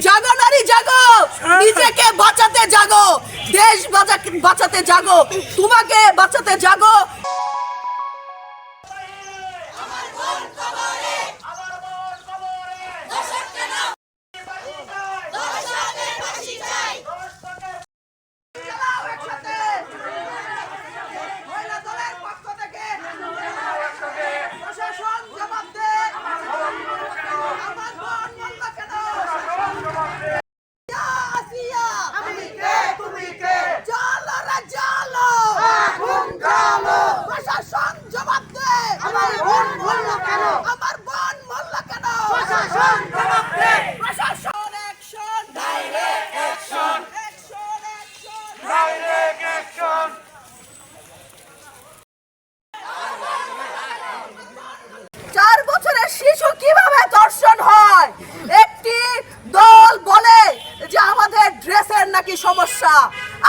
জাগো নারী জাগো! নিজেকে বাঁচাতে জাগো! দেশ বাঁচা- বাঁচাতে জাগো! তোমাকে বাঁচাতে জাগো! শিশু কীভাবে দর্শন হয়? একটি দল বলে যে আমাদের ড্রেসের নাকি সমস্যা।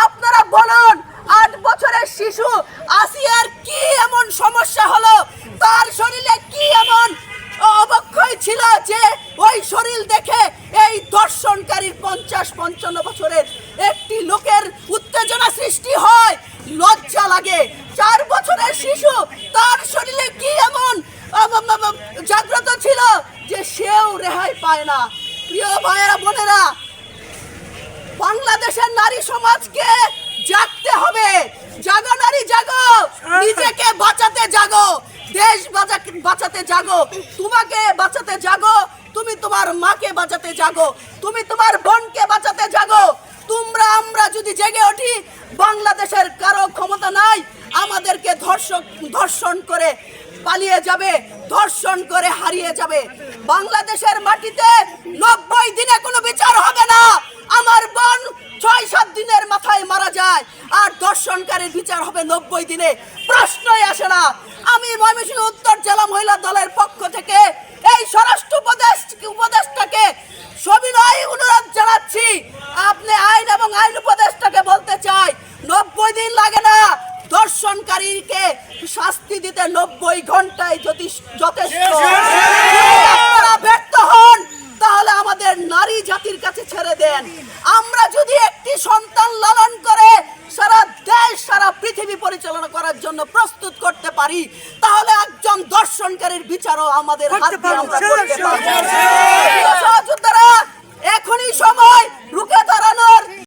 আপনারা বলুন, আট বছরের শিশু আসিয়ার কি এমন সমস্যা হলো? তার শরীরে কি এমন অবক্ষয় ছিল যে ওই শরীর দেখে এই দর্শনকারীর পঞ্চাশ পঞ্চান্ন বছরের একটি লোকের উত্তেজনা সৃষ্টি হয় লজ্জা লাগে চার বছরের শিশু তার শরীরে কি এমন আম, আম, আম, জাগ্রত ছিল যে সেও রেহাই পায় না। প্রিয় ভাইয়েরা, বোনেরা, বাংলাদেশের নারী সমাজকে জাগতে হবে। জাগো নারী, জাগো। নিজেকে বাঁচাতে জাগো। দেশ বাঁচা- বাঁচাতে জাগো। তোমাকে বাঁচাতে জাগো। তুমি তোমার মাকে বাঁচাতে জাগো। তুমি তোমার বোনকে বাঁচাতে জাগো। তোমরা, আমরা যদি জেগে উঠি, বাংলাদেশের কারও ক্ষমতা নাই, আমাদেরকে ধর্ষক, ধর্ষণ করে পালিয়ে যাবে, ধর্ষণ করে হারিয়ে যাবে। বাংলাদেশের মাটিতে নব্বই দিনে কোনো বিচার হবে না। আমার বোন ছয় সাত দিনের মাথায় মারা যায়, আর দর্শনকারীর বিচার হবে নব্বই দিনে। প্রশ্নই আসে না। আমি ময়মনসিংহ উত্তর জেলা মহিলা দলের পক্ষ থেকে এই স্বরাষ্ট্র উপদেশ উপদেশটাকে সবিনয় অনুরোধ জানাচ্ছি। আপনি আইন এবং আইন উপদেশটাকে বলতে চাই নব্বই দিন লাগে না দর্শনকারীকে শাস্তি দিতে নব্বই ঘন্টায় যথেষ্ট। যথেষ্ট আপনারা ব্যর্থ হন তাহলে আমাদের নারী জাতির কাছে ছেড়ে দেন। আমরা যদি একটি সন্তান লালন করে সারা দেশ সারা পৃথিবী পরিচালনা করার জন্য প্রস্তুত করতে পারি তাহলে একজন দর্শনকারীর বিচারও আমাদের হাত আমরা করতে পারব।